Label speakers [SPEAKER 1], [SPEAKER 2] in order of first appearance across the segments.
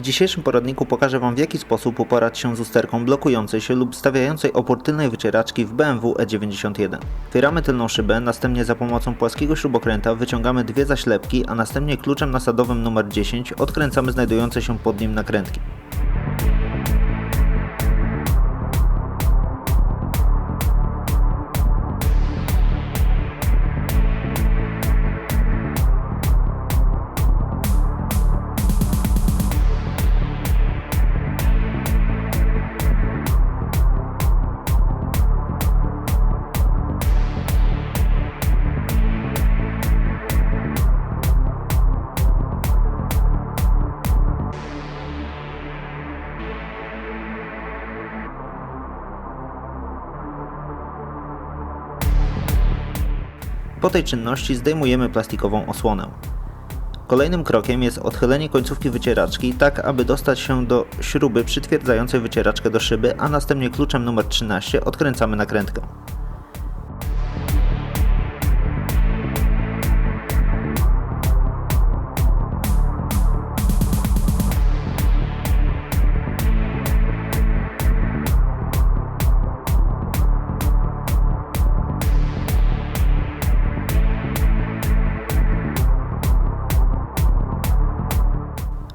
[SPEAKER 1] dzisiejszym poradniku pokażę Wam w jaki sposób uporać się z usterką blokującej się lub stawiającej opór tylnej wycieraczki w BMW E91. Otwieramy tylną szybę, następnie za pomocą płaskiego śrubokręta wyciągamy dwie zaślepki, a następnie kluczem nasadowym numer 10 odkręcamy znajdujące się pod nim nakrętki. Po tej czynności zdejmujemy plastikową osłonę. Kolejnym krokiem jest odchylenie końcówki wycieraczki tak, aby dostać się do śruby przytwierdzającej wycieraczkę do szyby, a następnie kluczem numer 13 odkręcamy nakrętkę.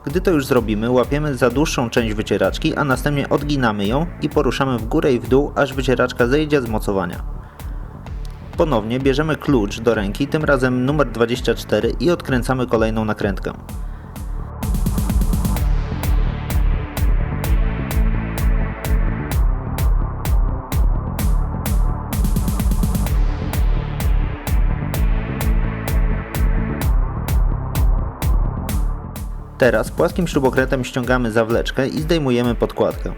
[SPEAKER 1] Gdy to już zrobimy, łapiemy za dłuższą część wycieraczki, a następnie odginamy ją i poruszamy w górę i w dół, aż wycieraczka zejdzie z mocowania. Ponownie bierzemy klucz do ręki, tym razem numer 24 i odkręcamy kolejną nakrętkę. Teraz płaskim śrubokrętem ściągamy zawleczkę i zdejmujemy podkładkę.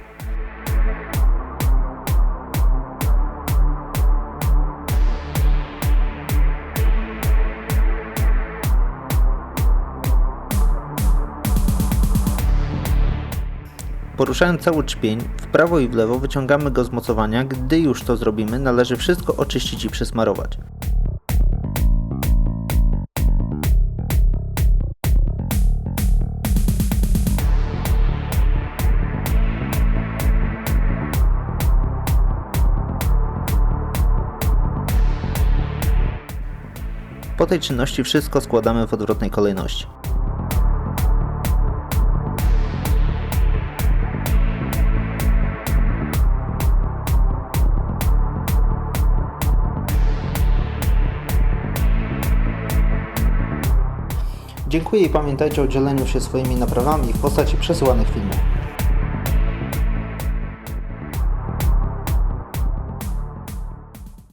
[SPEAKER 1] Poruszając cały czpień w prawo i w lewo wyciągamy go z mocowania. Gdy już to zrobimy, należy wszystko oczyścić i przysmarować. Po tej czynności wszystko składamy w odwrotnej kolejności. Dziękuję i pamiętajcie o dzieleniu się swoimi naprawami w postaci przesyłanych filmów.